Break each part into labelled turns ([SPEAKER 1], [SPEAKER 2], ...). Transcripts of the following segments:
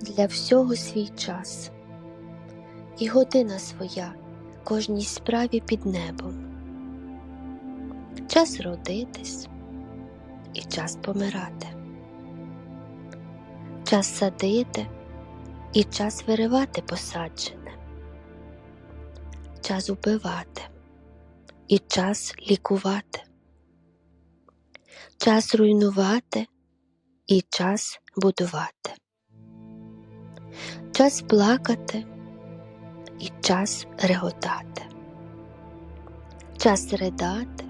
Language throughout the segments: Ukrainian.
[SPEAKER 1] для всього свій час, і година своя кожній справі під небом. Час родитись і час помирати, час садити і час виривати посаджене, час убивати і час лікувати, час руйнувати і час будувати, час плакати і час реготати, час ридати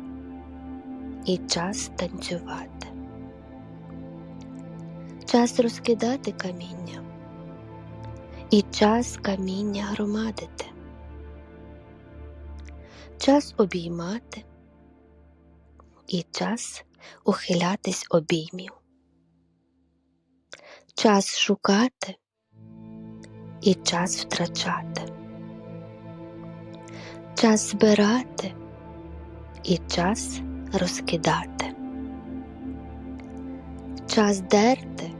[SPEAKER 1] і час танцювати, час розкидати каміння і час каміння громадити, час обіймати і час ухилятись обіймів, час шукати і час втрачати, час збирати і час розкидати, час дерти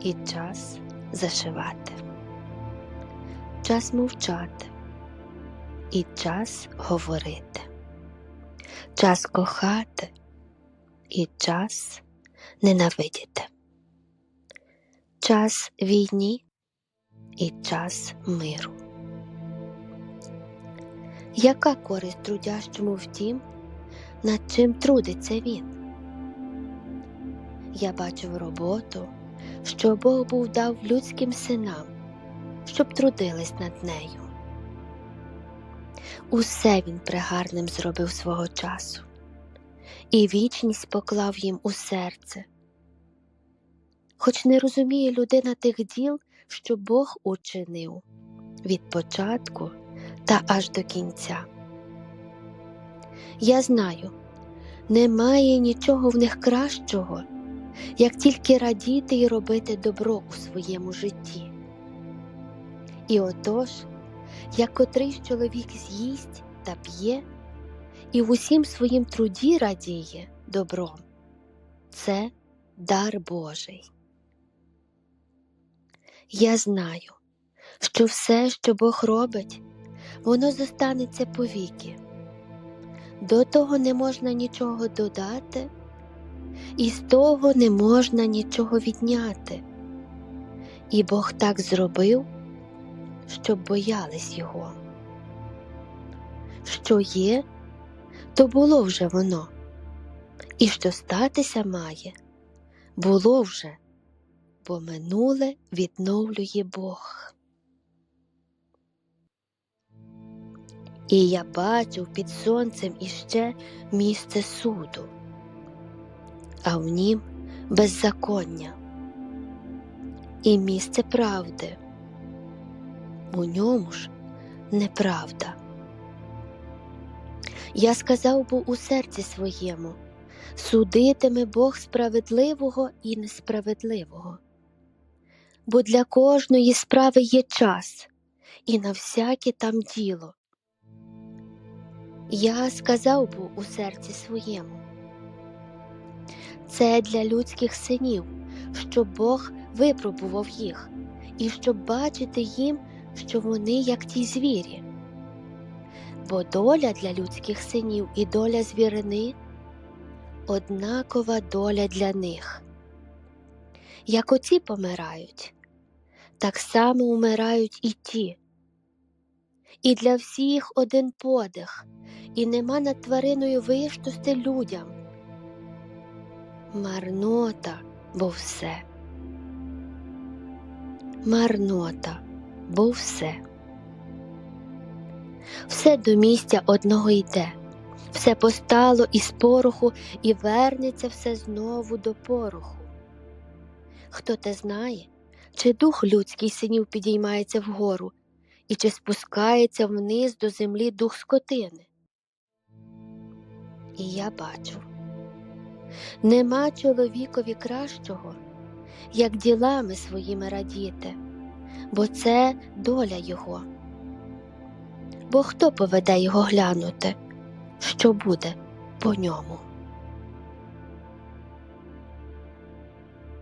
[SPEAKER 1] і час зашивати, час мовчати і час говорити, час кохати і час ненавидіти, час війні і час миру. Яка користь трудящому в тім, над чим трудиться він? Я бачив роботу, що Бог був дав людським синам, щоб трудились над нею. Усе він пригарним зробив свого часу, і вічність поклав їм у серце. Хоч не розуміє людина тих діл, що Бог учинив від початку та аж до кінця. Я знаю, немає нічого в них кращого, як тільки радіти і робити добро у своєму житті. І отож, як котрийсь чоловік з'їсть та п'є, і в усім своїм труді радіє добром, це дар Божий. Я знаю, що все, що Бог робить, воно зостанеться повіки. До того не можна нічого додати, і з того не можна нічого відняти. І Бог так зробив, щоб боялись його. Що є, то було вже воно, і що статися має, було вже, бо минуле відновлює Бог. І я бачив під сонцем іще місце суду, а в нім беззаконня і місце правди, у ньому ж неправда. Я сказав був у серці своєму судитиме Бог справедливого і несправедливого, бо для кожної справи є час, і на всяке там діло. Я сказав був у серці своєму. Це для людських синів, щоб Бог випробував їх, і щоб бачити їм, що вони як ті звірі. Бо доля для людських синів і доля звірини однакова доля для них. Як оці помирають, так само умирають і ті. І для всіх один подих, і нема над твариною виштости людям. Марнота, бо все. Марнота, бо все. Все до місця одного йде, все постало із пороху і вернеться все знову до пороху. Хто те знає, чи дух людський синів підіймається вгору, і чи спускається вниз до землі дух скотини? І я бачу нема чоловікові кращого, як ділами своїми радіти, бо це доля його. Бо хто поведе його глянути, що буде по ньому?